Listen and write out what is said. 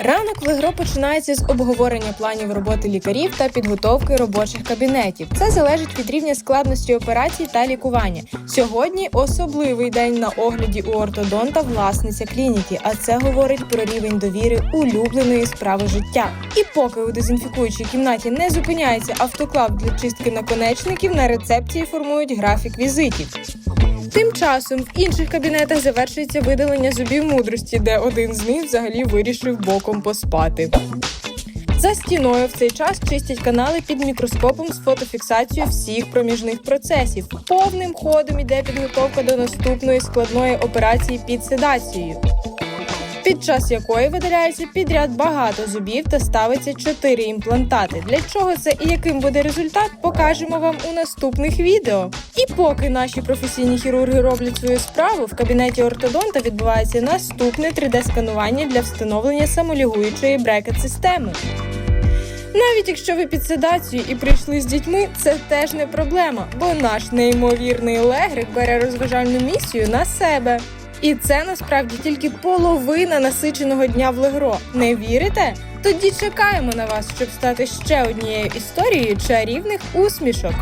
Ранок в Легро починається з обговорення планів роботи лікарів та підготовки робочих кабінетів. Це залежить від рівня складності операцій та лікування. Сьогодні особливий день на огляді у ортодонта власниця клініки, а це говорить про рівень довіри улюбленої справи життя. І поки у дезінфікуючій кімнаті не зупиняється автоклав для чистки наконечників, на рецепції формують графік візитів. Тим часом в інших кабінетах завершується видалення зубів мудрості, де один з них взагалі вирішив боком поспати. За стіною в цей час чистять канали під мікроскопом з фотофіксацією всіх проміжних процесів. Повним ходом іде підготовка до наступної складної операції під седацією. Під час якої видаляється підряд багато зубів та ставиться 4 імплантати. Для чого це і яким буде результат, покажемо вам у наступних відео. І поки наші професійні хірурги роблять свою справу, в кабінеті ортодонта відбувається наступне 3D-сканування для встановлення самолігуючої брекет-системи. Навіть якщо ви під седацією і прийшли з дітьми, це теж не проблема, бо наш неймовірний легрик бере розважальну місію на себе. І це насправді тільки половина насиченого дня в Легро. Не вірите? Тоді чекаємо на вас, щоб стати ще однією історією чарівних усмішок.